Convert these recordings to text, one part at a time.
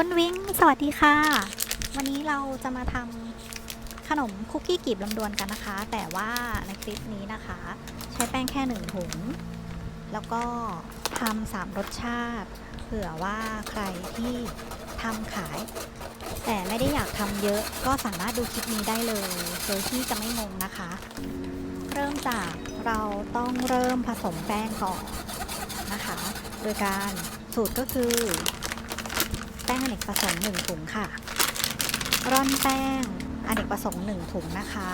ปุ้นวิ้งสวัสดีค่ะ วันนี้เราจะมาทำขนมคุกกี้กีบลำดวนกันนะคะ แต่ว่าในคลิปนี้นะคะ ใช้แป้งแค่หนึ่งถุง แล้วก็ทำสามรสชาติ เผื่อว่าใครที่ทำขาย แต่ไม่ได้อยากทำเยอะก็สามารถดูคลิปนี้ได้เลย โดยที่จะไม่งงนะคะ เริ่มจากเราต้องเริ่มผสมแป้งก่อนนะคะ โดยการสูตรก็คือ แป้งอเนกประสงค์1ถุงค่ะ ร่อนแป้งอเนกประสงค์1ถุงนะคะ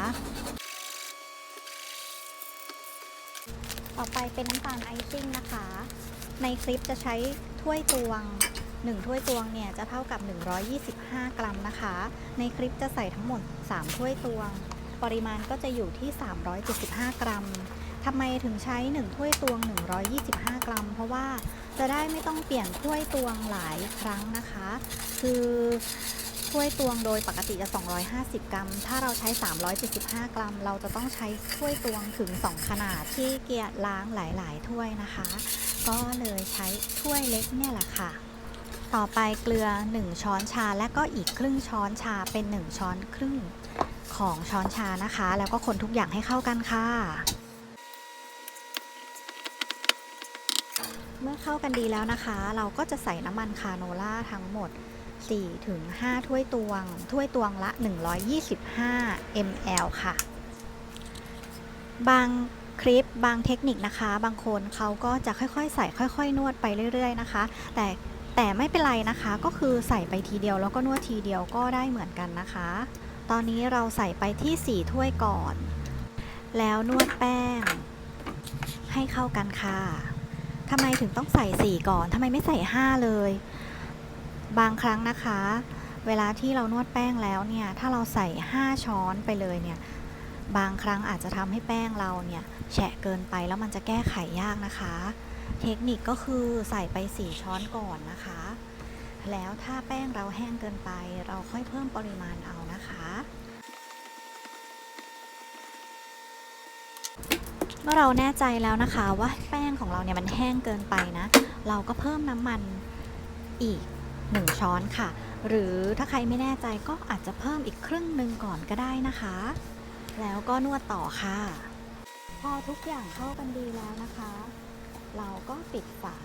ต่อไปเป็นน้ำตาลไอซิ่งนะคะ ในคลิปจะใช้ถ้วยตวง 1 ถ้วยตวงเนี่ยจะเท่ากับ 125 กรัมนะคะ ในคลิปจะใส่ทั้งหมด 3 ถ้วยตวง ปริมาณก็จะอยู่ที่ 375 กรัมทำไมถึงใช้ 1 ถ้วยตวง 125 กรัม เพราะว่า จะได้ไม่ต้องเปลี่ยนถ้วยตวงหลายครั้งนะคะ คือถ้วยตวงโดยปกติจะ 250 กรัม ถ้าเราใช้ 375 กรัม เราจะต้องใช้ถ้วยตวงถึง 2 ขนาดที่เกียรล้างหลาย ๆ ถ้วยนะคะ ก็เลยใช้ถ้วยเล็กเนี่ยแหละค่ะ ต่อไปเกลือ 1 ช้อนชาและก็อีกครึ่งช้อนชาเป็น 1 ช้อนครึ่งของช้อนชานะคะ แล้วก็คนทุกอย่างให้เข้ากันค่ะ เมื่อเข้ากันดีแล้วนะคะ เราก็จะใส่น้ำมันคาโนล่าทั้งหมด 4-5 ถ้วยตวง ถ้วยตวงละ 125 ml ค่ะ บางคลิปบางเทคนิคนะคะ บางคนเขาก็จะค่อยๆ ใส่ค่อย ๆ นวดไปเรื่อย ๆ นะคะ แต่แต่ไม่เป็นไรนะคะ ก็คือใส่ไปทีเดียวแล้วก็นวดทีเดียวก็ได้เหมือนกันนะคะ ตอนนี้เราใส่ไปที่ 4 ถ้วยก่อน แล้วนวดแป้งให้เข้ากันค่ะ ทำไมถึงต้องใส่ 4 ก่อนทำไมไม่ใส่ 5 เลย บางครั้งนะคะ เวลาที่เรานวดแป้งแล้วเนี่ย ถ้าเราใส่ 5 ช้อนไปเลยเนี่ย บางครั้งอาจจะทำให้แป้งเราเนี่ยแฉะเกินไปแล้วมันจะแก้ไขยากนะคะ เทคนิคก็คือใส่ไป 4 ช้อนก่อนนะคะ แล้วถ้าแป้งเราแห้งเกินไป เราค่อยเพิ่มปริมาณเอานะคะ เมื่อเราแน่ใจแล้วนะคะว่าแป้งของเราเนี่ยมันแห้งเกินไปนะ เราก็เพิ่มน้ำมันอีก 1 ช้อนค่ะ หรือถ้าใครไม่แน่ใจก็อาจจะเพิ่มอีกครึ่งหนึ่งก่อนก็ได้นะคะ แล้วก็นวดต่อค่ะ พอทุกอย่างเข้ากันดีแล้วนะคะ เราก็ปิดฝา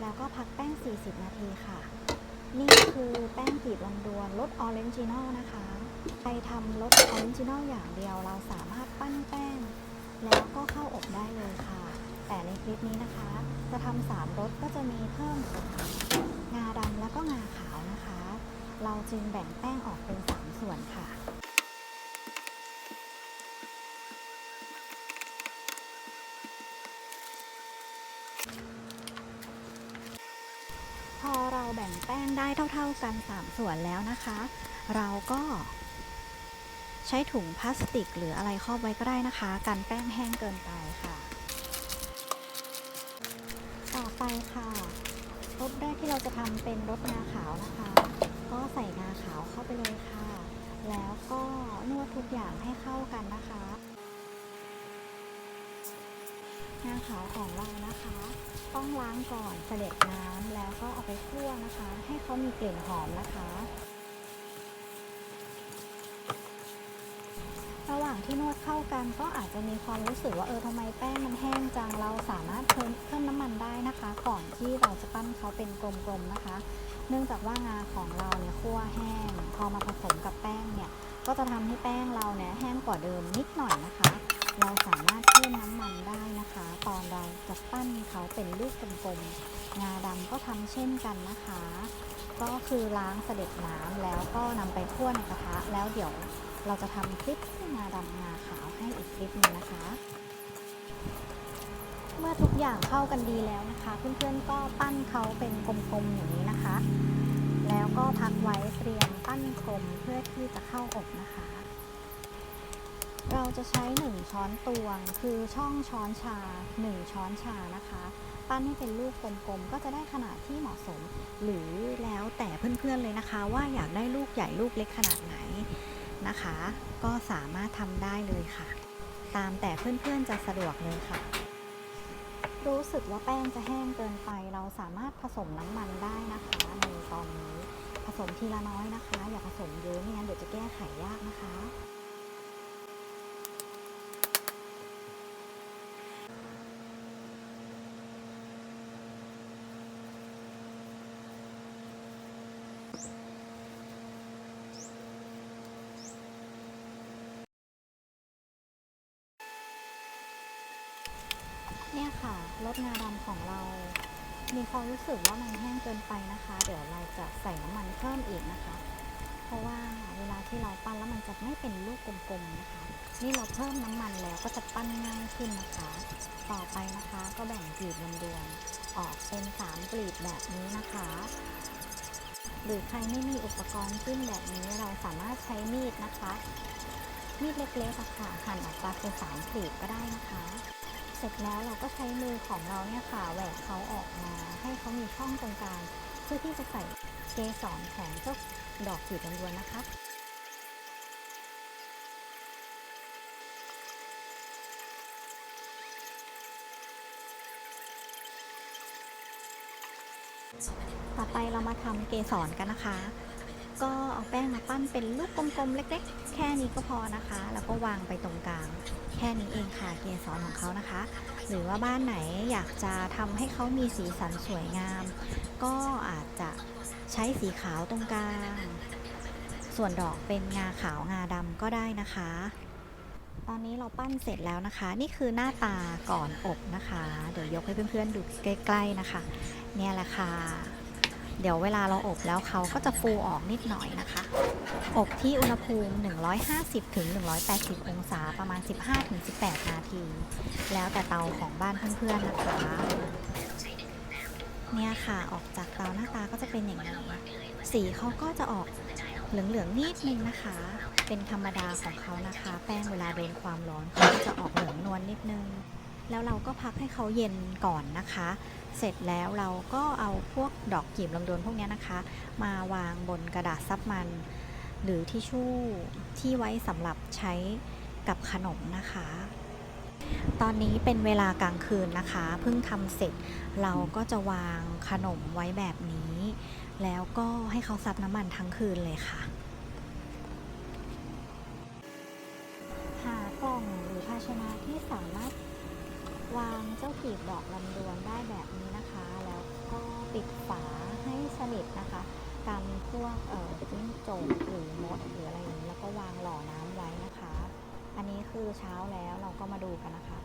แล้วก็พักแป้ง 40 นาทีค่ะ นี่คือแป้งกีบลำดวนรสออเรนจินอลนะคะ ใครทำรสออเรนจินอลอย่างเดียวเราสามารถปั้นแป้ง แล้วก็เข้าอบได้เลยค่ะ แต่ในคลิปนี้นะคะ จะทำสามรสก็จะมีเพิ่มงาดำแล้วก็งาขาวนะคะ เราจึงแบ่งแป้งออกเป็นสามส่วนค่ะพอเราแบ่งแป้งได้เท่า ๆกัน 3 ส่วนแล้วนะคะ เราก็ ช้ถุงพลาสติกหรืออะไรครอบไว้ก็ได้นะคะ กันแป้งแห้งเกินไปค่ะ ต่อไปค่ะรสแรกที่เราจะทำเป็นรสงาขาวนะคะ ก็ใส่งาขาวเข้าไปเลยค่ะ แล้วก็นวดทุกอย่างให้เข้ากันนะคะงาขาวของเรานะคะ ต้องล้างก่อนเสด็จน้ำแล้วก็เอาไปคั่วนะคะ ให้เขามีกลิ่นหอมนะคะ ระหว่างที่นวดเข้ากันก็อาจจะมีความรู้สึกว่าเออทำไมแป้งมันแห้งจังเราสามารถเพิ่มเพิ่มน้ำมันได้นะคะ ก่อนที่เราจะปั้นเขาเป็นกลมๆนะคะ เนื่องจากว่างาของเราเนี่ยคั่วแห้ง พอมาผสมกับแป้งเนี่ยก็จะทำให้แป้งเราเนี่ยแห้งกว่าเดิมนิดหน่อยนะคะ เราสามารถเพิ่มน้ำมันได้นะคะ ตอนเราจะปั้นเขาเป็นลูกกลมๆงาดำก็ทำเช่นกันนะคะ ก็คือล้างเสด็จน้ำแล้วก็นำไปคั่วในกระทะแล้วเดี๋ยว เราจะทำคลิปงาดำงาขาวให้อีกคลิปหนึ่งนะคะ เมื่อทุกอย่างเข้ากันดีแล้วนะคะ เพื่อนๆก็ปั้นเขาเป็นกลมๆอย่างนี้นะคะ แล้วก็พักไว้เตรียมปั้นกลมเพื่อที่จะเข้าอบนะคะ เราจะใช้ 1 ช้อนตวง คือช่องช้อนชา 1 ช้อนชานะคะปั้นให้เป็นลูกกลมๆ ก็จะได้ขนาดที่เหมาะสม หรือแล้วแต่เพื่อนๆเลยนะคะ ว่าอยากได้ลูกใหญ่ลูกเล็กขนาดไหน นะคะ ก็สามารถทำได้เลยค่ะ ตามแต่เพื่อนๆจะสะดวกเลยค่ะ รู้สึกว่าแป้งจะแห้งเกินไป เราสามารถผสมน้ำมันได้นะคะในตอนนี้ ผสมทีละน้อยนะคะ อย่าผสมเยอะไม่งั้นเดี๋ยวจะแก้ไขยากนะคะ เนี่ยค่ะ รสงาดำของเรา มีความรู้สึกว่ามันแห้งเกินไปนะคะ เดี๋ยวเราจะใส่น้ำมันเพิ่มอีกนะคะ เพราะว่าเวลาที่เราปั้นแล้วมันจะไม่เป็นลูกกลมๆนะคะ นี่เราเพิ่มน้ำมันแล้วก็จะปั้นง่ายขึ้นนะคะ ต่อไปนะคะก็แบ่งกลีบลำดวนออกเป็นสามกลีบแบบนี้นะคะ หรือใครไม่มีอุปกรณ์ขึ้นแบบนี้เราสามารถใช้มีดนะคะ มีดเล็กๆค่ะหั่นออกมาเป็นสามกลีบก็ได้นะคะ สร็จแล้วเราก็ใช้มือของเราเนี่ยค่ะแหวกเขาออกมา ให้เขามีช่องตรงกลางเพื่อที่จะใส่เกสรของเจ้าดอกกีบลำดวนนะคะต่อไปเรามาทำเกสรกันนะคะ ก็เอาแป้งมาปั้นเป็นลูกกลมๆ เล็กๆ แค่นี้ก็พอนะคะ แล้วก็วางไปตรงกลาง แค่นี้เองค่ะเกสรของเขานะคะ หรือว่าบ้านไหนอยากจะทำให้เขามีสีสันสวยงาม ก็อาจจะใช้สีขาวตรงกลาง ส่วนดอกเป็นงาขาวงาดำก็ได้นะคะ ตอนนี้เราปั้นเสร็จแล้วนะคะ นี่คือหน้าตาก่อนอบนะคะ เดี๋ยวยกให้เพื่อนๆดูใกล้ ๆนะคะ เนี่ยแหละค่ะ เดี๋ยวเวลาเราอบแล้วเขาก็จะฟูออกนิดหน่อยนะคะ อบที่อุณหภูมิ 150ถึง180 องศาประมาณ 15ถึง18 นาที แล้วแต่เตาของบ้านเพื่อนๆนะคะ เนี่ยค่ะออกจากเตาหน้าตาก็จะเป็นอย่างนี้สีเขาก็จะออกเหลืองๆนิดนึงนะคะ เป็นธรรมดาของเขานะคะ แป้งเวลาโดนความร้อนเขาจะออกเหลืองนวลนิดนึง แล้วเราก็พักให้เขาเย็นก่อนนะคะ เสร็จแล้วเราก็เอาพวกดอกกีบลำดวนพวกนี้นะคะ มาวางบนกระดาษซับมัน หรือทิชชู่ที่ไว้สำหรับใช้กับขนมนะคะ ตอนนี้เป็นเวลากลางคืนนะคะ เพิ่งทำเสร็จ เราก็จะวางขนมไว้แบบนี้ แล้วก็ให้เขาซับน้ำมันทั้งคืนเลยค่ะ หากล่องหรือภาชนะที่สามารถ วางเจ้ากีบดอกลำดวนได้แบบนี้นะคะ แล้วก็ปิดฝาให้สนิทนะคะกันพวกเอ่อจิ้งจกหรือมดหรืออะไรอย่างนี้แล้วก็วางหล่อน้ำไว้นะคะ อันนี้คือเช้าแล้วเราก็มาดูกันนะคะ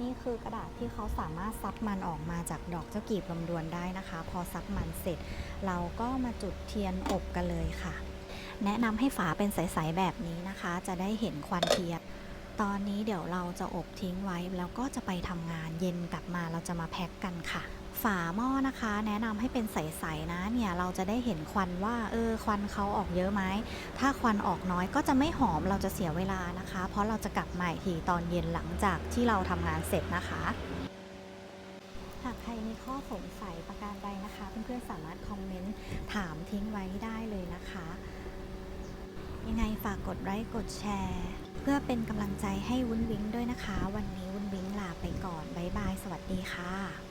นี่คือกระดาษที่เขาสามารถซับมันออกมาจากดอกเจ้ากีบลำดวนได้นะคะ พอซับมันเสร็จ เราก็มาจุดเทียนอบกันเลยค่ะ แนะนำให้ฝาเป็นใสๆแบบนี้นะคะ จะได้เห็นควันเทียน ตอนนี้เดี๋ยวเราจะอบทิ้งไว้ แล้วก็จะไปทำงานเย็นกลับมาเราจะมาแพ็คกันค่ะ ฝาหม้อนะคะ แนะนำให้เป็นใสๆนะเนี่ยเราจะได้เห็นควันว่าเออควันเขาออกเยอะไหมถ้าควันออกน้อยก็จะไม่หอมเราจะเสียเวลานะคะ เพราะเราจะกลับมาอีกทีตอนเย็นหลังจากที่เราทำงานเสร็จนะคะหากใครมีข้อสงสัยประการใดนะคะ เพื่อนๆสามารถคอมเมนต์ถามทิ้งไว้ได้เลยนะคะ ยังไงฝากกดไลค์กดแชร์ เพื่อเป็นกำลังใจให้วุ้นวิ้งด้วยนะคะ วันนี้วุ้นวิ้งลาไปก่อน บ๊ายบาย สวัสดีค่ะ